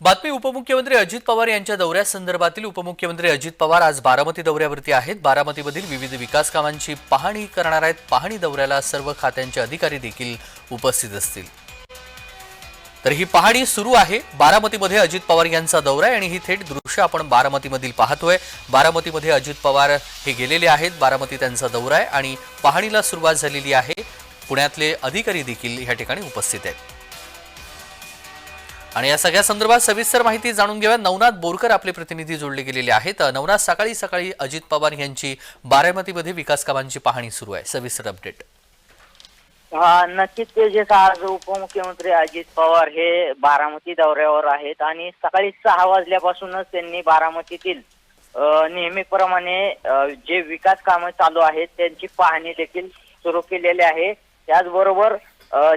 बातमी उपमुख्यमंत्री अजित पवार यांच्या दौऱ्यासंदर्भातील उपमुख्यमंत्री अजित पवार आज बारामती दौऱ्यावरती आहेत. बारामतीमधील विविध विकास कामांची पाहणी करणार आहेत. पाहणी दौऱ्याला सर्व खात्यांचे अधिकारी देखील उपस्थित असतील. तर ही पाहणी सुरू आहे. बारामतीमध्ये अजित पवार यांचा दौरा आहे आणि ही थेट दृश्य आपण बारामतीमधील पाहतोय. बारामतीमध्ये अजित पवार हे गेलेले आहेत. बारामती त्यांचा दौरा आहे आणि पाहणीला सुरुवात झालेली आहे. पुण्यातले अधिकारी देखील या ठिकाणी उपस्थित आहेत. आणि या सगळ्या संदर्भात सविस्तर माहिती जाणून घेऊया. नवनाथ बोरकर आपले प्रतिनिधी जोडले गेलेले आहेत. नवनाथ सकाळी सकाळी अजित पवार यांची बारामतीमध्ये विकास कामांची पाहणी सुरू आहे. सविस्तर अपडेट हा नक्कीच तेजस आज उपमुख्यमंत्री अजित पवार हे बारामती दौऱ्यावर आहेत आणि सकाळी सहा वाजल्यापासूनच त्यांनी बारामतीतील नेहमीप्रमाणे जे विकास कामं चालू आहेत त्यांची पाहणी देखील सुरू केलेली आहे. त्याचबरोबर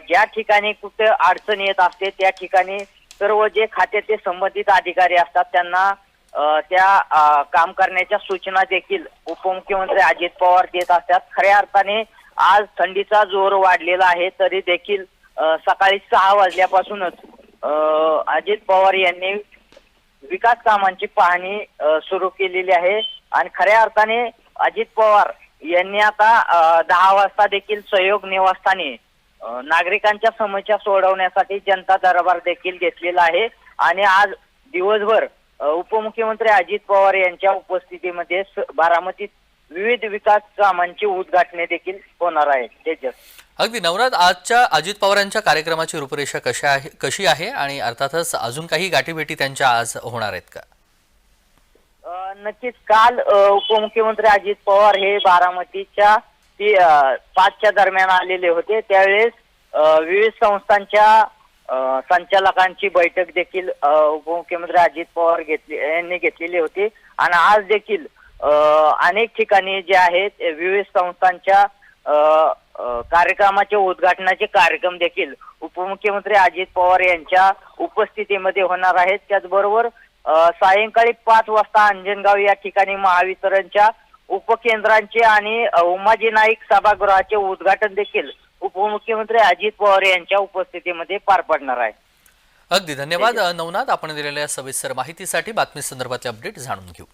ज्या ठिकाणी कुठे अडचण येत असते त्या ठिकाणी सर्व जे खात्याचे संबंधित अधिकारी असतात त्यांना त्या काम करण्याच्या सूचना देखील उपमुख्यमंत्री अजित पवार देत असतात. खऱ्या अर्थाने आज थंडीचा जोर वाढलेला आहे तरी देखील सकाळी सहा वाजल्यापासूनच अजित पवार यांनी विकास कामांची पाहणी सुरू केलेली आहे. आणि खऱ्या अर्थाने अजित पवार यांनी आता दहा वाजता देखील सहयोग निवासस्थानी नागरिकांच्या समस्या सोडवण्यासाठी जनता दरबार देखील घेतलेला आहे. आणि आज दिवसभर उपमुख्यमंत्री अजित पवार यांच्या उपस्थितीमध्ये बारामतीत विविध विकास कामांची उद्घाटने देखील होणार आहेत. तेजस. अगदी नवनाथ आजच्या अजित पवारांच्या कार्यक्रमाची रूपरेषा कशा आहे कशी आहे? आणि अर्थातच अजून काही गाठीभेटी त्यांच्या आज होणार आहेत का? नक्कीच. काल उपमुख्यमंत्री अजित पवार हे बारामतीच्या ती पाचच्या दरम्यान आलेले होते. त्यावेळेस विविध संस्थांच्या संचालकांची बैठक देखील उपमुख्यमंत्री अजित पवार घेतली यांनी घेतलेली होती. आणि आज देखील अनेक ठिकाणी जे आहेत विविध संस्थांच्या कार्यक्रमाचे उद्घाटनाचे कार्यक्रम देखील उपमुख्यमंत्री अजित पवार यांच्या उपस्थितीमध्ये होणार आहेत. त्याचबरोबर सायंकाळी पाच वाजता अंजनगाव या ठिकाणी महावितरणच्या उपकेंद्रांचे आणि उमाजी नाईक सभागृहाचे उद्घाटन देखील उपमुख्यमंत्री अजित पवार यांच्या उपस्थितीमध्ये पार पडणार आहे. अगदी धन्यवाद. नवनाथ आपण दिलेल्या सविस्तर माहितीसाठी बातमी संदर्भातले अपडेट जाणून घेऊ.